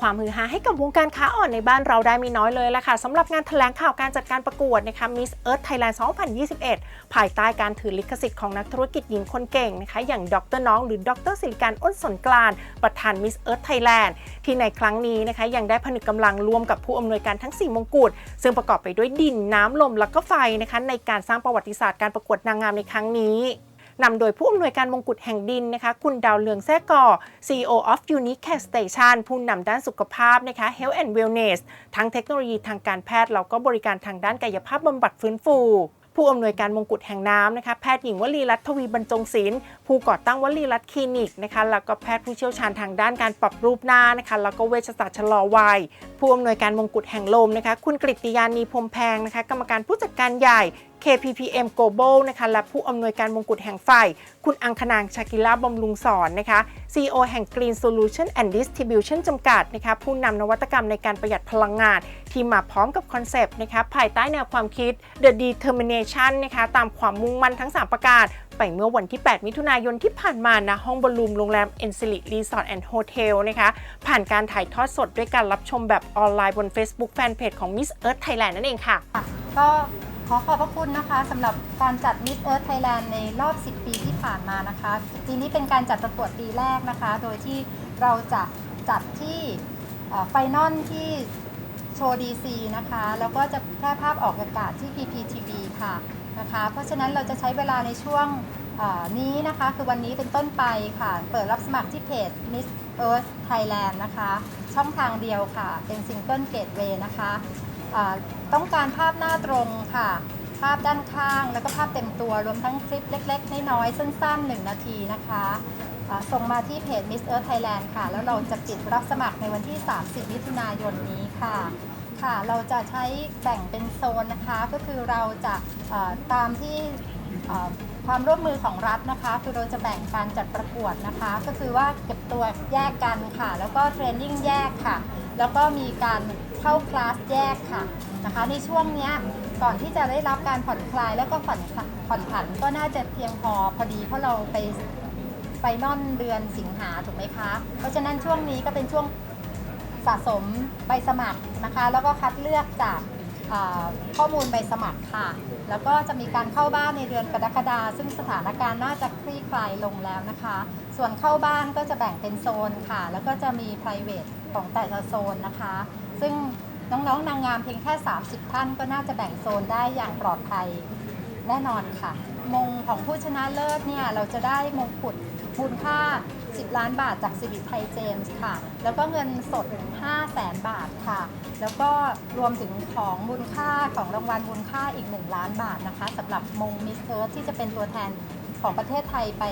ความฮือฮาให้กับวงการค้าอ่อนในบ้านเราได้มีน้อยเลยละค่ะสำหรับงานแถลงข่าวการจัดการประกวดนะคะ Miss Earth Thailand 2021 ภายใต้การถือลิขสิทธิ์ของนักธุรกิจหญิงคนเก่งนะคะ อย่างดรน้องหรือดรสิริการอ้นสนกลาน ประธาน Miss Earth Thailand ที่ในครั้งนี้นะคะยังได้ผนึกกำลังรวมกับผู้อำนวยการทั้ง 4 มงกุฎซึ่งประกอบไปด้วยดินน้ำลมแล้วก็ไฟนะคะในการสร้างประวัติศาสตร์การประกวดนางงามในครั้งนี้ นำโดยผู้อำนวยการมงกุฎแห่งดินนะคะ คุณดาวเลืองแซ่ก่อ CEO of Unique Care Station ผู้นำด้านสุขภาพนะคะ Health and Wellness ทั้งเทคโนโลยีทางการแพทย์แล้วก็บริการทางด้านกายภาพบำบัดฟื้นฟูผู้อำนวยการมงกุฎแห่งน้ำนะคะแพทย์หญิงวลีรัตทวีบรรจงศิลป์ผู้ก่อตั้งวลีรัตคลินิกนะคะแล้วก็แพทย์ผู้เชี่ยวชาญทางด้านการปรับรูปหน้านะคะแล้วก็เวชศาสตร์ชะลอวัย ผู้อำนวยการมงกุฎแห่งลมนะคะคุณกฤติยานีพรมแพงนะคะกรรมการผู้จัดการใหญ่ KPPM Global นะคะและผู้อำนวยการมงกุฎแห่งไฟคุณอังคณางชากิลาบำรุงสอนนะคะ CEO แห่ง Green Solution and Distribution จำกัดนะคะผู้นำนวัตกรรมในการประหยัดพลังงาน ที่มาพร้อมกับคอนเซปต์นะคะภายใต้แนวความคิด The Determination นะคะตามความมุ่งมั่นทั้ง 3 ประการไปเมื่อวันที่ 8 มิถุนายนที่ผ่านมานะห้องบอลลูมโรงแรม e n s i l i Resort and Hotel นะคะ ผ่านการถ่ายทอดสดด้วยการรับชมแบบออนไลน์บน Facebook Fanpage ของ Miss Earth Thailand นั่นเองค่ะ ก็ ขอขอบพระคุณนะคะสำหรับการจัด Miss Earth Thailand ในรอบ 10 ปีที่ผ่านมานะคะ ปีนี้เป็นการจัดประกวดปีแรกนะคะ โดยที่เราจะจัดที่ไฟนอลที่โชว์ดีซีนะคะ แล้วก็จะแพร่ภาพออกอากาศที่ PPTV ค่ะนะคะ เพราะฉะนั้นเราจะใช้เวลาในช่วงนี้นะคะ คือวันนี้เป็นต้นไปค่ะ เปิดรับสมัครที่เพจ Miss Earth Thailand นะคะ ช่องทางเดียวค่ะ เป็นซิงเกิลเกตเวย์นะคะ ต้องการภาพหน้าตรงค่ะ ภาพด้านข้างแล้วก็ภาพเต็มตัวรวมทั้งคลิปเล็กๆ น้อยๆ สั้นๆ 1 นาทีนะคะส่งมาที่เพจ Miss Earth Thailand ค่ะ แล้วเราจะปิดรับสมัครในวันที่ 30 มิถุนายนนี้ค่ะ ค่ะ เราจะใช้แบ่งเป็นโซนนะคะ ก็คือเราจะตามที่ความร่วมมือของรัฐนะคะ คือเราจะแบ่งการจัดประกวดนะคะ ก็คือว่าเก็บตัวแยกกันค่ะ แล้วก็เทรนนิ่งแยกค่ะ แล้วก็มีการ เข้าคลาสแยกค่ะนะคะในช่วงเนี้ยก่อนที่จะได้รับการผ่อนคลายแล้วก็ผ่อนผ่อนผันก็น่าจะเพียงพอพอดีเพราะเราไปไปนอนเดือนสิงหาถูกไหมคะ เพราะฉะนั้นช่วงนี้ก็เป็นช่วงสะสมใบสมัครนะคะ แล้วก็คัดเลือกจากข้อมูลใบสมัครค่ะ แล้วก็จะมีการเข้าบ้านในเดือนกรกฎาคมซึ่งสถานการณ์น่าจะคลี่คลายลงแล้วนะคะ ส่วนเข้าบ้านก็จะแบ่งเป็นโซนค่ะ แล้วก็จะมี private ของแต่ละโซนนะคะ ซึ่งน้องๆนางงามเพียงแค่ 30 ท่านก็น่าจะแบ่งโซนได้อย่างปลอดภัยแน่นอนค่ะ มงของผู้ชนะเลิศเนี่ยเราจะได้มงกุฎมูลค่า 10 ล้านบาทจากสิริไทยเจมส์ค่ะ แล้วก็เงินสด 5 แสนบาทค่ะ แล้วก็รวมถึงของมูลค่าของรางวัลมูลค่าอีก 1 ล้านบาทนะคะสำหรับมงมิสเ r ร์ที่จะเป็นตัวแทนของประเทศไทยไป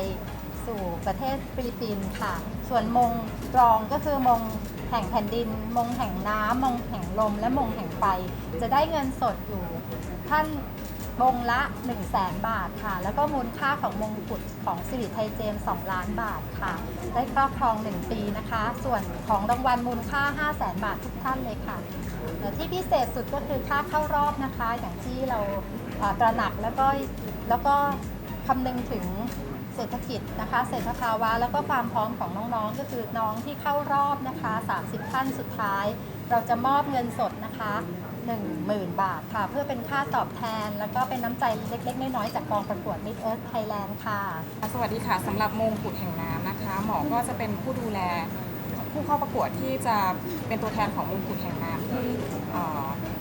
สู่ประเทศฟิลิปปินส์ค่ะ ส่วนมงรองก็คือมงแห่งแผ่นดิน มงแห่งน้ำมงแห่งลม และมงแห่งไฟ จะได้เงินสดอยู่ท่านมงละ 1 0 0 0 0แบาทค่ะ แล้วก็มูลค่าของมงกุฎของสิริไทยเจมส์2ล้านบาทค่ะ ได้ครอบครอง 1 ปีนะคะ ส่วนของรางวัลมูลค่า 5 0 0แสนบาททุกท่านเลยค่ะที่พิเศษสุดก็คือค่าเข้ารอบนะคะ อย่างที่เราตระหนักแล้วก็แล้วก็คำนึงถึง ศรษฐกิจนะคะ เศรษฐภาวะ แล้วก็ความพร้อมของน้องๆ ก็คือน้องที่เข้ารอบนะคะ 30 ท่านสุดท้าย เราจะมอบเงินสดนะคะ 10,000 บาทค่ะ เพื่อเป็นค่าตอบแทน แล้วก็เป็นน้ำใจเล็กๆ น้อยๆ จากกองประกวด Miss Earth Thailand ค่ะ สวัสดีค่ะสำหรับมงกุฎแห่งน้ำนะคะ หมอก็จะเป็นผู้ดูแลผู้เข้าประกวดที่จะเป็นตัวแทนของมงกุฎแห่งน้ำที่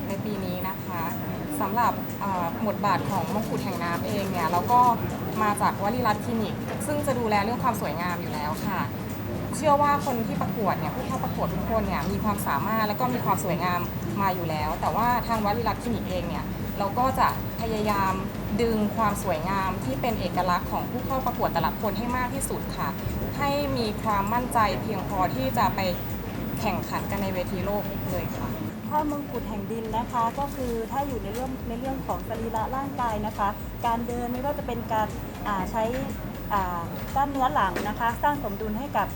ในปีนี้นะคะสำหรับเอ่อบทบาทของมงกุฎแห่งน้ำเองเนี่ย เราก็มาจากวลีรัตน์คลินิก ซึ่งจะดูแลเรื่องความสวยงามอยู่แล้วค่ะ เชื่อว่าคนที่ประกวดเนี่ยผู้เข้าประกวดทุกคนเนี่ยมีความสามารถแล้วก็มีความสวยงามมาอยู่แล้ว แต่ว่าทางวลีรัตน์คลินิกเองเนี่ยเราก็จะพยายามดึงความสวยงามที่เป็นเอกลักษณ์ของผู้เข้าประกวดแต่ละคนให้มากที่สุดค่ะ ให้มีความมั่นใจเพียงพอที่จะไปแข่งขันกันในเวทีโลกเลยค่ะ ถ้ามงกุฎแห่งดินนะคะ ก็คือถ้าอยู่ในเรื่องในเรื่องของสรีระร่างกายนะคะ การเดินไม่ว่าจะเป็นการใช้กล้ามเนื้อหลังนะคะ สร้างสมดุลให้กับ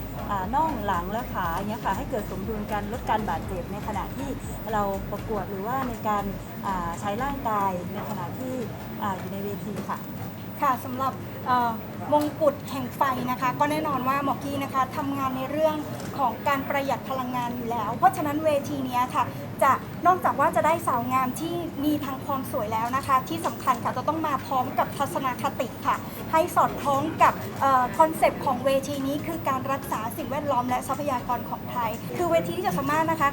น่องหลังและขาอย่างเงี้ยค่ะให้เกิดสมดุลการลดการบาดเจ็บในขณะที่เราประกวดหรือว่าในการใช้ร่างกายในขณะที่ออยู่ในเวทีค่ะค่ะสำหรับมงกุฎแห่งไฟนะคะ ก็แน่นอนว่าหมอกี้นะคะทำงานในเรื่องของการประหยัดพลังงานอยู่แล้ว เพราะฉะนั้นเวทีเนี้ยค่ะ จะนอกจากว่าจะได้สาวงามที่มีทางความสวยแล้วนะคะ ที่สำคัญค่ะจะต้องมาพร้อมกับทัศนคติค่ะ ให้สอดคล้องกับคอนเซปต์ของเวทีนี้คือการรักษาสิ่งแวดล้อมและทรัพยากรของไทย คือเวทีที่จะสามารถนะคะ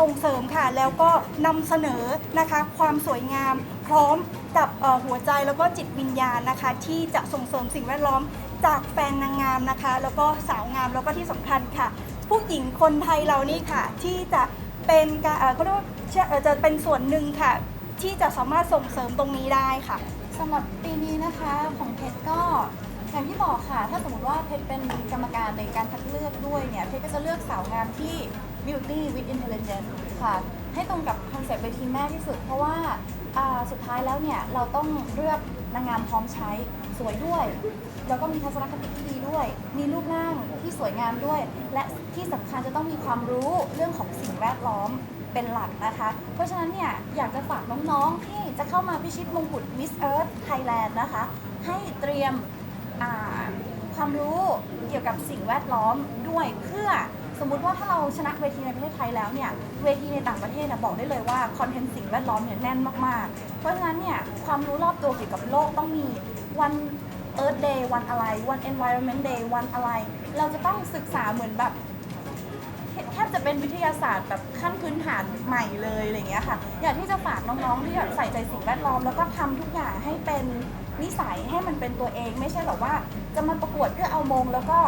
ส่งเสริมค่ะแล้วก็นำเสนอนะคะความสวยงามพร้อมกับหัวใจแล้วก็จิตวิญญาณนะคะ ที่จะส่งเสริมสิ่งแวดล้อมจากแฟนนางงามนะคะ แล้วก็สาวงามแล้วก็ที่สำคัญค่ะ ผู้หญิงคนไทยเรานี่ค่ะที่จะ เป็นการเขาเรียกว่าจะเป็นส่วนหนึ่งค่ะ ที่จะสามารถส่งเสริมตรงนี้ได้ค่ะสำหรับปีนี้นะคะของเพชรก็อย่างที่บอกค่ะ ถ้าสมมติว่าเพชรเป็นกรรมการในการคัดเลือกด้วยเนี่ยเพชรก็จะเลือกสาวงามที่ beauty with intelligence ค่ะ ให้ตรงกับคอนเซ็ปต์เวทีแม่ที่สุด เพราะว่าสุดท้ายแล้วเนี่ยเราต้องเลือกนางงามพร้อมใช้ สวยด้วย แล้วก็มีทัศนคติที่ดีด้วย มีรูปร่างที่สวยงามด้วย และที่สำคัญจะต้องมีความรู้เรื่องของสิ่งแวดล้อมเป็นหลักนะคะ เพราะฉะนั้นเนี่ยอยากจะฝากน้องๆที่จะเข้ามาพิชิตมงกุฎ Miss Earth Thailand นะคะ ให้เตรียมความรู้เกี่ยวกับสิ่งแวดล้อมด้วยเพื่อสมมุติว่าถ้าเราชนะเวทีในประเทศไทยแล้วเนี่ยเวทีในต่างประเทศนะบอกได้เลยว่าคอนเทนต์สิ่งแวดล้อมเนี่ยแน่นมากๆ เพราะฉะนั้นเนี่ยความรู้รอบตัวเกี่ยวกับโลกต้องมี วัน Earth Day วันอะไร วัน Environment Day วันอะไร เราจะต้องศึกษาเหมือนแบบแทบจะเป็นวิทยาศาสตร์แบบขั้นพื้นฐานใหม่เลยอะไรอย่างเงี้ยค่ะ อยากที่จะฝากน้องๆที่แบบใส่ใจสิ่งแวดล้อมแล้วก็ทำทุกอย่างให้เป็นนิสัยให้มันเป็นตัวเอง ไม่ใช่แบบว่าจะมาประกวดเพื่อเอามงแล้วก็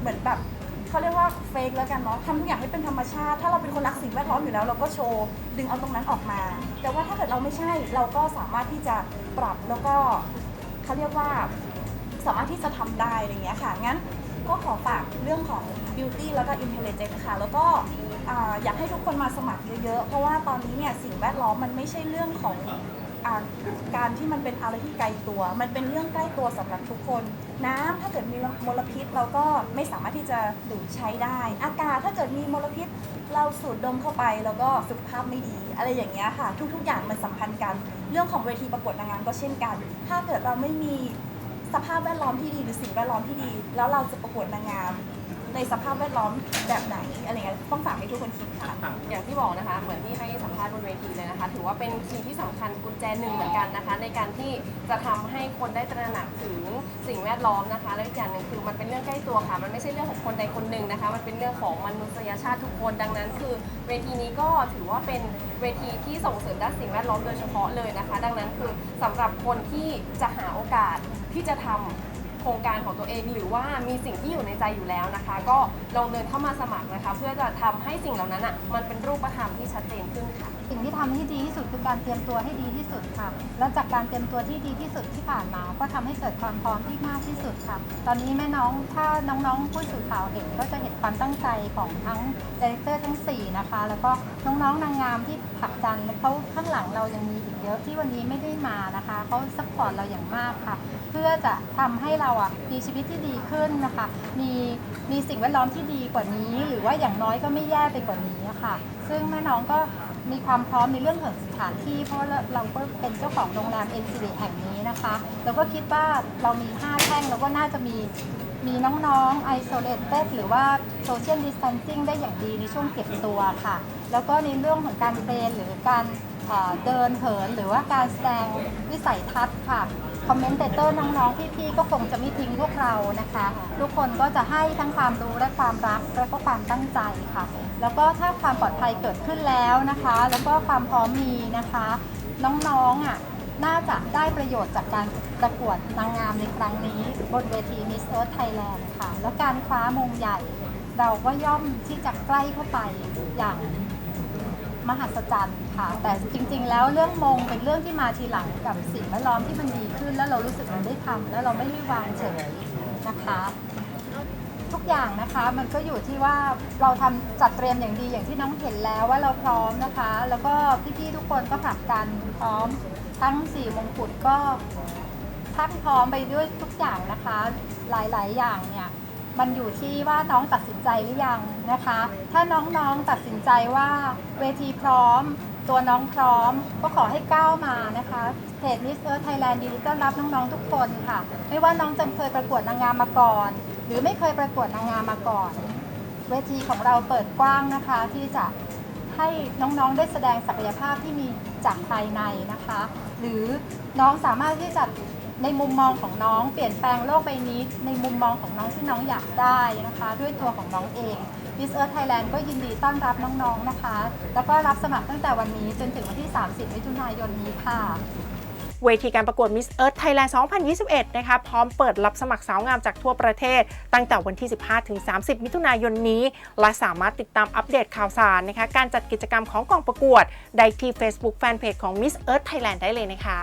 เหมือนแบบ เขาเรียกว่าเฟกแล้วกันเนาะทำทุกอย่างให้เป็นธรรมชาติ ถ้าเราเป็นคนรักสิ่งแวดล้อมอยู่แล้ว เราก็โชว์ดึงเอาตรงนั้นออกมา แต่ว่าถ้าเกิดเราไม่ใช่เราก็สามารถที่จะปรับแล้วก็เขาเรียกว่าสามารถที่จะทำได้อะไรอย่างเงี้ยค่ะงั้นก็ขอฝากเรื่องของ beauty แล้วก็ intelligence ค่ะ แล้วก็อ่าอยากให้ทุกคนมาสมัครเยอะๆ เพราะว่าตอนนี้เนี่ยสิ่งแวดล้อมมันไม่ใช่เรื่องของ การที่มันเป็นอะไรที่ไกลตัว มันเป็นเรื่องใกล้ตัวสำหรับทุกคน น้ำถ้าเกิดมีมลพิษเราก็ไม่สามารถที่จะดื่มใช้ได้ อากาศถ้าเกิดมีมลพิษ เราสูดดมเข้าไปแล้วก็สุขภาพไม่ดี อะไรอย่างเงี้ยค่ะ ทุก ๆ อย่างมันสัมพันธ์กัน เรื่องของเวทีประกวดนางงามก็เช่นกัน ถ้าเกิดเราไม่มีสภาพแวดล้อมที่ดีหรือสิ่งแวดล้อมที่ดี แล้วเราจะประกวดนางงาม ในสภาพแวดล้อมแบบไหนอะไรเงี้ยต้องฝากให้ทุกคนคิดค่ะ อย่างที่บอกนะคะ เหมือนที่ให้สัมภาษณ์บนเวทีเลยนะคะ ถือว่าเป็นคีย์ที่สำคัญกุญแจหนึ่งเหมือนกันนะคะ ในการที่จะทำให้คนได้ตระหนักถึงสิ่งแวดล้อมนะคะ และอีกอย่างหนึ่งคือมันเป็นเรื่องใกล้ตัวค่ะ มันไม่ใช่เรื่องของคนใดคนหนึ่งนะคะ มันเป็นเรื่องของมนุษยชาติทุกคน ดังนั้นคือ เวทีนี้ก็ถือว่าเป็นเวทีที่ส่งเสริมด้านสิ่งแวดล้อมโดยเฉพาะเลยนะคะ ดังนั้นคือสำหรับคนที่จะหาโอกาสที่จะทำ โครงการของตัวเอง หรือว่ามีสิ่งที่อยู่ในใจอยู่แล้วนะคะ ก็ลองเดินเข้ามาสมัครนะคะ เพื่อจะทำให้สิ่งเหล่านั้นอะมันเป็นรูปธรรมที่ชัดเจนขึ้นค่ะสิ่งที่ทำให้ดีที่สุดคือการเตรียมตัวให้ดีที่สุดค่ะ แล้วจากการเตรียมตัวที่ดีที่สุดที่ผ่านมา ก็ทำให้เกิดความพร้อมที่มากที่สุดค่ะ ตอนนี้แม่น้องถ้าน้องๆผู้สื่อข่าวเห็นก็จะเห็นความตั้งใจของทั้งดีเรคเตอร์ทั้ง4นะคะ แล้วก็น้องๆนางงามที่ผลักดันเขาข้างหลังเรายังมีอีกเยอะที่วันนี้ไม่ได้มานะคะเขาซัพพอร์ตเราอย่างมากค่ะ เพื่อจะทำให้เราอะมีชีวิตที่ดีขึ้นนะคะ มีมีสิ่งแวดล้อมที่ดีกว่านี้ หรือว่าอย่างน้อยก็ไม่แย่ไปกว่านี้อะค่ะ ซึ่งแม่น้องก็มีความพร้อมในเรื่องของสถานที่ เพราะเราเราก็เป็นเจ้าของโรงแรม n c d แห่งนี้นะคะเราก็คิดว่าเรามี 5 แท่งเราก็น่าจะมีมีน้องๆ isolated หรือว่า social distancing ได้อย่างดีในช่วงเก็บตัวค่ะ แล้วก็ในเรื่องของการเทรนหรือการ เดินเหินหรือว่าการแสดงวิสัยทัศน์ค่ะคอมเมนเตเตอร์น้องๆ พี่ๆ ก็คงจะไม่ทิ้งพวกเรานะคะ ทุกคนก็จะให้ทั้งความรู้และความรักและก็ความตั้งใจค่ะ แล้วก็ถ้าความปลอดภัยเกิดขึ้นแล้วนะคะ แล้วก็ความพร้อมมีนะคะ น้องๆอะน่าจะได้ประโยชน์จากการประกวดนางงามในครั้งนี้ บนเวที Miss Earth Thailand ค่ะ แล้วการคว้ามงใหญ่ เราก็ย่อมที่จะใกล้เข้าไปอย่าง มหัศจรรย์ค่ะ แต่จริง ๆ แล้วเรื่องมงเป็นเรื่องที่มาทีหลังกับสิ่งแวดล้อมที่มันดีขึ้น แล้วเรารู้สึกมันได้ทำแล้วเราไม่ได้วางเฉยนะคะ ทุกอย่างนะคะมันก็อยู่ที่ว่าเราทำจัดเตรียมอย่างดีอย่างที่น้องเห็นแล้วว่าเราพร้อมนะคะ แล้วก็พี่ๆทุกคนก็ผลักดันพร้อมทั้งสี่มงกุฎก็ทั้งพร้อมไปด้วยทุกอย่างนะคะ หลายๆ อย่างเนี่ย มันอยู่ที่ว่าน้องตัดสินใจหรือยังนะคะ ถ้าน้องๆตัดสินใจว่าเวทีพร้อม ตัวน้องพร้อม ก็ขอให้ก้าวมานะคะเพจ Miss Earth Thailand ยินดีต้อนรับน้องๆทุกคนค่ะ ไม่ว่าน้องจะเคยประกวดนางงามมาก่อน หรือไม่เคยประกวดนางงามมาก่อน เวทีของเราเปิดกว้างนะคะที่จะให้น้องๆได้แสดงศักยภาพที่มีจากภายในนะคะ หรือน้องสามารถที่จะ ในมุมมองของน้องเปลี่ยนแปลงโลกใบนี้ ในมุมมองของน้องที่น้องอยากได้นะคะ ด้วยตัวของน้องเอง Miss Earth Thailand ก็ยินดีต้อนรับน้องๆนะคะ แล้วก็รับสมัครตั้งแต่วันนี้จนถึงวันที่ 30 มิถุนายนนี้ค่ะเวทีการประกวด Miss Earth Thailand 2021 นะคะ พร้อมเปิดรับสมัครสาวงามจากทั่วประเทศ ตั้งแต่วันที่ 15 ถึง 30 มิถุนายนนี้ และสามารถติดตามอัปเดตข่าวสารนะคะ การจัดกิจกรรมของกองประกวด ได้ที่ Facebook Fanpage ของ Miss Earth Thailand ได้เลยนะคะ